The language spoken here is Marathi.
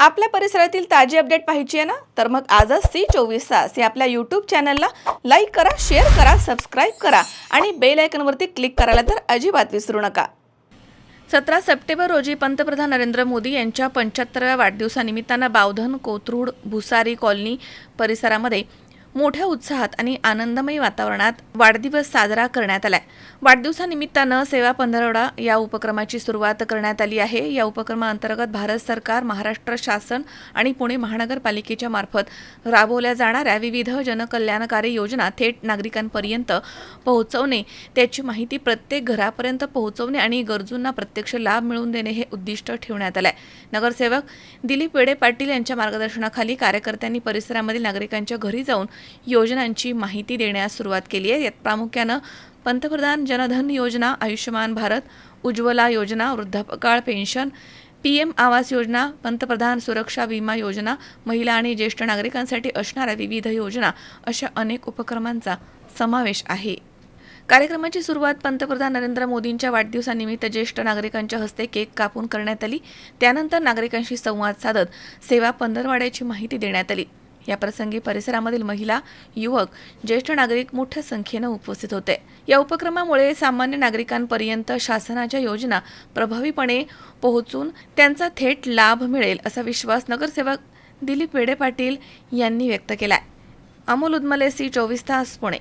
आपल्या परिसरातील ताजी अपडेट पाहिजे आहे ना? तर मग आजच सी चोवीस तास या आपल्या यूट्यूब चॅनलला लाईक करा शेअर करा सबस्क्राईब करा आणि बेल आयकनवरती क्लिक करायला तर अजिबात विसरू नका. सतरा सप्टेंबर रोजी पंतप्रधान नरेंद्र मोदी यांच्या पंच्याहत्तराव्या वाढदिवसानिमित्तानं बावधन कोथरूड भुसारी कॉलनी परिसरामध्ये मोठ्या उत्साहात आणि आनंदमय वातावरणात वाढदिवस साजरा करण्यात आलाय. वाढदिवसानिमित्तानं सेवा पंधरवडा या उपक्रमाची सुरुवात करण्यात आली आहे. या उपक्रमाअंतर्गत भारत सरकार महाराष्ट्र शासन आणि पुणे महानगरपालिकेच्या मार्फत राबवल्या जाणाऱ्या विविध जनकल्याणकारी योजना थेट नागरिकांपर्यंत पोहोचवणे त्याची माहिती प्रत्येक घरापर्यंत पोहोचवणे आणि गरजूंना प्रत्यक्ष लाभ मिळवून देणे हे उद्दिष्ट ठेवण्यात आलंय. नगरसेवक दिलीप वेडे पाटील यांच्या मार्गदर्शनाखाली कार्यकर्त्यांनी परिसरामधील नागरिकांच्या घरी जाऊन योजनांची माहिती देण्यास सुरुवात केली आहे. यात प्रामुख्यानं पंतप्रधान जनधन योजना आयुष्यमान भारत उज्ज्वला योजना वृद्धापकाळ pension P M Awas Yojana पंतप्रधान सुरक्षा विमा योजना महिला आणि ज्येष्ठ नागरिकांसाठी असणाऱ्या विविध योजना अशा अनेक उपक्रमांचा समावेश आहे. कार्यक्रमाची सुरुवात पंतप्रधान नरेंद्र मोदींच्या वाढदिवसानिमित्त ज्येष्ठ नागरिकांच्या हस्ते केक कापून करण्यात आली. त्यानंतर नागरिकांशी संवाद साधत सेवा पंधरवाड्याची माहिती देण्यात आली. याप्रसंगी परिसरामधील महिला युवक ज्येष्ठ नागरिक मोठ्या संख्येनं उपस्थित होते. या उपक्रमामुळे सामान्य नागरिकांपर्यंत शासनाच्या योजना प्रभावीपणे पोहोचून त्यांचा थेट लाभ मिळेल असा विश्वास नगरसेवक दिलीप वेडे पाटील यांनी व्यक्त केला अमोल उदमले सी चोवीस तास पुणे.